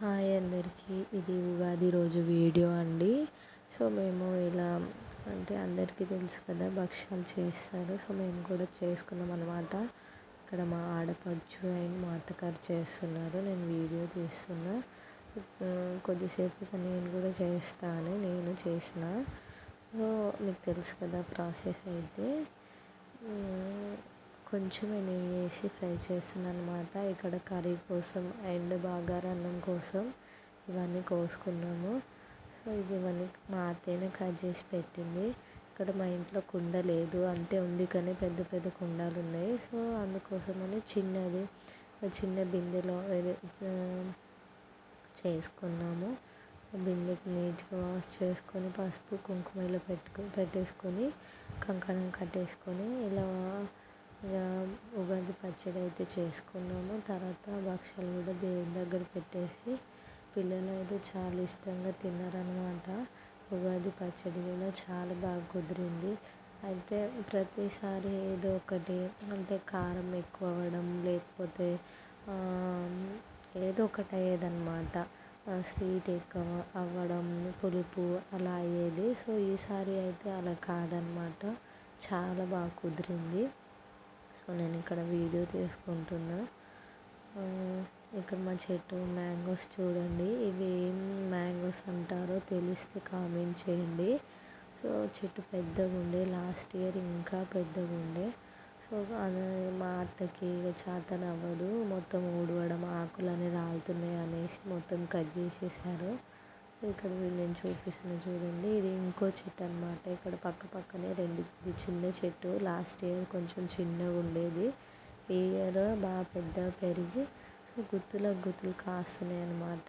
Hi అందరికీ. ఇది ఉగాది రోజు వీడియో అండి. సో మేము ఇలా అంటే అందరికీ తెలుసు కదా భక్ష్యాలు చేస్తారు. సో మేము కూడా చేసుకున్నాం అనమాట ఇక్కడ మా ఆడపడుచు అండ్ మా అత్తగారు చేస్తున్నారు. నేను వీడియో తీస్తున్నా. కొద్దిసేపు నేను కూడా చేస్తాను. నేను చేసిన. సో మీకు తెలుసు కదా ప్రాసెస్ అయితే. కొంచెమే నెయ్యి వేసి ఫ్రై చేస్తున్నాను అనమాట ఇక్కడ కర్రీ కోసం అండ్ అన్నం కోసం ఇవన్నీ కోసుకున్నాము. సో ఇది ఇవన్నీ మా అత్తయ్యనే కట్ చేసి పెట్టింది. ఇక్కడ మా ఇంట్లో కుండ లేదు. అంటే ఉంది కానీ పెద్ద పెద్ద కుండాలు ఉన్నాయి. సో అందుకోసమని చిన్నది చిన్న బిందెలో చేసుకున్నాము. బిందెకి నీట్గా వాష్ చేసుకొని పసుపు కుంకుమ ఇలా పెట్టుకు పెట్టేసుకొని కంకణం కట్టేసుకొని ఇలా ఇక ఉగాది పచ్చడి అయితే చేసుకున్నాము. తర్వాత భక్షాలు కూడా దేవుని దగ్గర పెట్టేసి పిల్లలు అయితే చాలా ఇష్టంగా తిన్నారనమాట ఉగాది పచ్చడి కూడా చాలా బాగా కుదిరింది. అయితే ప్రతిసారి ఏదో ఒకటి అంటే కారం ఎక్కువ అవ్వడం లేకపోతే ఏదో ఒకటి అయ్యేదన్నమాట. స్వీట్ ఎక్కువ అవ్వడం పులుపు అలా అయ్యేది. సో ఈసారి అయితే అలా కాదనమాట చాలా బాగా కుదిరింది. సో నేను ఇక్కడ వీడియో తీసుకుంటున్నా. ఇక్కడ మా చెట్టు మ్యాంగోస్ చూడండి. ఇవి ఏం మ్యాంగోస్ అంటారో తెలిస్తే కామెంట్ చేయండి. సో చెట్టు పెద్దగా ఉండే లాస్ట్ ఇయర్ ఇంకా పెద్దగా ఉండే. సో మా అత్తకి చేతన అవ్వదు. మొత్తం ఊడవడం ఆకులని రాలుతున్నాయి అనేసి మొత్తం కట్ చేసేసారు. ఇక్కడ నేను చూపిస్తున్న చూడండి. ఇది ఇంకో చెట్టు అనమాట ఇక్కడ పక్క పక్కనే రెండు ఇది చిన్న చెట్టు. లాస్ట్ ఇయర్ కొంచెం చిన్నగా ఉండేది. ఈ ఇయర్ బాగా పెద్దగా పెరిగి సో గుత్తులకు గుత్తులు కాస్తున్నాయి అనమాట